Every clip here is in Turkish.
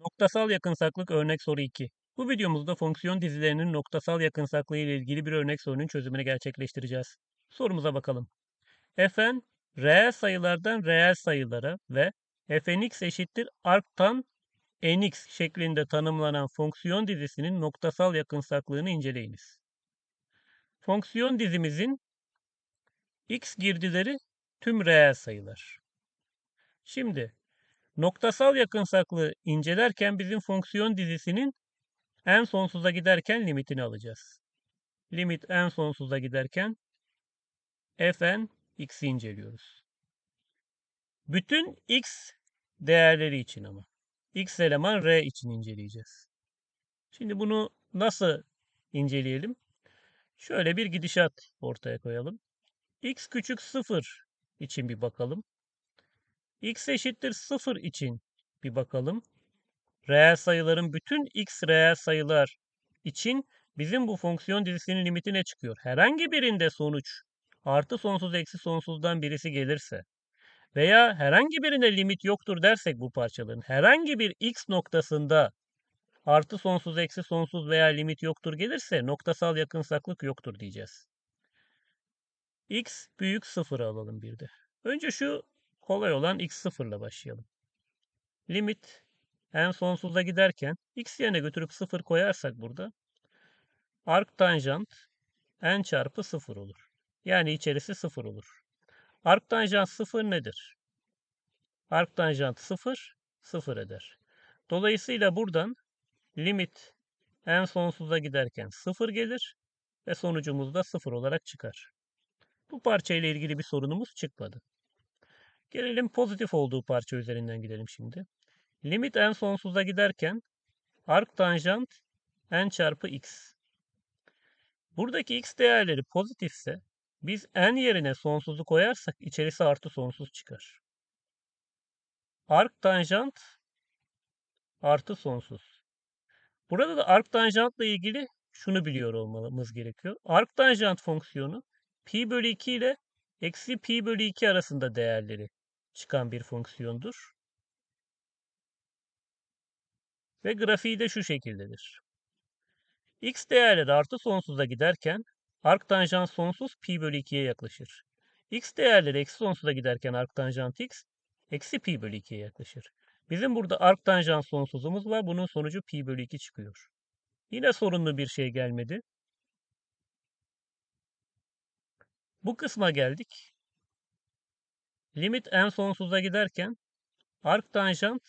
Noktasal yakınsaklık örnek soru 2. Bu videomuzda fonksiyon dizilerinin noktasal yakınsaklığı ile ilgili bir örnek sorunun çözümünü gerçekleştireceğiz. Sorumuza bakalım. fn reel sayılardan reel sayılara ve fnx eşittir arctan nx şeklinde tanımlanan fonksiyon dizisinin noktasal yakınsaklığını inceleyiniz. Fonksiyon dizimizin x girdileri tüm reel sayılar. Şimdi Noktasal yakınsaklığı incelerken bizim fonksiyon dizisinin en sonsuza giderken limitini alacağız. Limit en sonsuza giderken fn x'i inceliyoruz. Bütün x değerleri için ama. x eleman r için inceleyeceğiz. Şimdi bunu nasıl inceleyelim? Şöyle bir gidişat ortaya koyalım. x küçük 0 için bir bakalım x eşittir 0 için bir bakalım. Reel sayıların bütün x reel sayılar için bizim bu fonksiyon dizisinin limiti ne çıkıyor? Herhangi birinde sonuç artı sonsuz eksi sonsuzdan birisi gelirse veya herhangi birine limit yoktur dersek bu parçaların herhangi bir x noktasında artı sonsuz eksi sonsuz veya limit yoktur gelirse noktasal yakınsaklık yoktur diyeceğiz. x büyük 0 alalım bir de. Önce şu kolay olan x0 ile başlayalım. Limit en sonsuza giderken x yerine götürüp 0 koyarsak burada arc tanjant n çarpı 0 olur. Yani içerisi 0 olur. Arc tanjant 0 nedir? Arc tanjant 0 0 eder. Dolayısıyla buradan limit en sonsuza giderken 0 gelir ve sonucumuz da 0 olarak çıkar. Bu parçayla ilgili bir sorunumuz çıkmadı. Gelelim pozitif olduğu parça üzerinden gidelim şimdi. Limit en sonsuza giderken arc tanjant n çarpı x. Buradaki x değerleri pozitifse biz n yerine sonsuzu koyarsak içerisi artı sonsuz çıkar. Arc tanjant artı sonsuz. Burada da arc tanjantla ilgili şunu biliyor olmamız gerekiyor. Arc tanjant fonksiyonu pi bölü 2 ile eksi pi bölü 2 arasında değerleri çıkan bir fonksiyondur. Ve grafiği de şu şekildedir. x değerleri artı sonsuza giderken arktanjant sonsuz pi bölü 2'ye yaklaşır. x değerleri eksi sonsuza giderken arktanjant x eksi pi bölü 2'ye yaklaşır. Bizim burada arktanjant sonsuzumuz var. Bunun sonucu pi bölü 2 çıkıyor. Yine sorunlu bir şey gelmedi. Bu kısma geldik. Limit en sonsuza giderken arc tanjant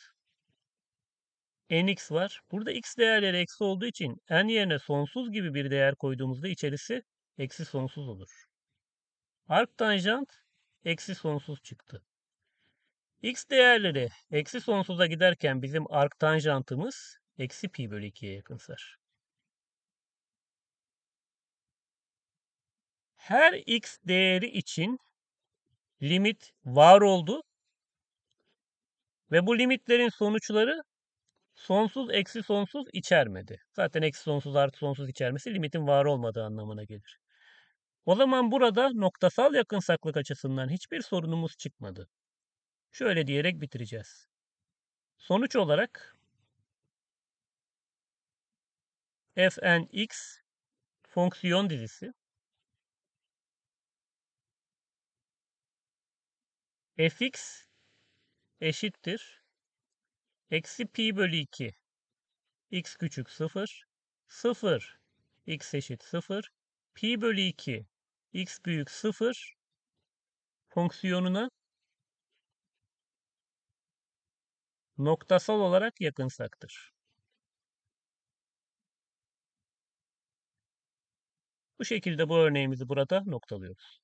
nx var. Burada x değerleri eksi olduğu için n yerine sonsuz gibi bir değer koyduğumuzda içerisi eksi sonsuz olur. Arc tanjant eksi sonsuz çıktı. x değerleri eksi sonsuza giderken bizim arc tanjantımız eksi pi bölü 2'ye yakınsar. Her x değeri için limit var oldu. Ve bu limitlerin sonuçları sonsuz eksi sonsuz içermedi. Zaten eksi sonsuz artı sonsuz içermesi limitin var olmadığı anlamına gelir. O zaman burada noktasal yakınsaklık açısından hiçbir sorunumuz çıkmadı. Şöyle diyerek bitireceğiz. Sonuç olarak fnx fonksiyon dizisi fx eşittir. Eksi pi bölü 2 x küçük 0 0 x eşit 0 pi bölü 2 x büyük 0 fonksiyonuna noktasal olarak yakınsaktır. Bu şekilde bu örneğimizi burada noktalıyoruz.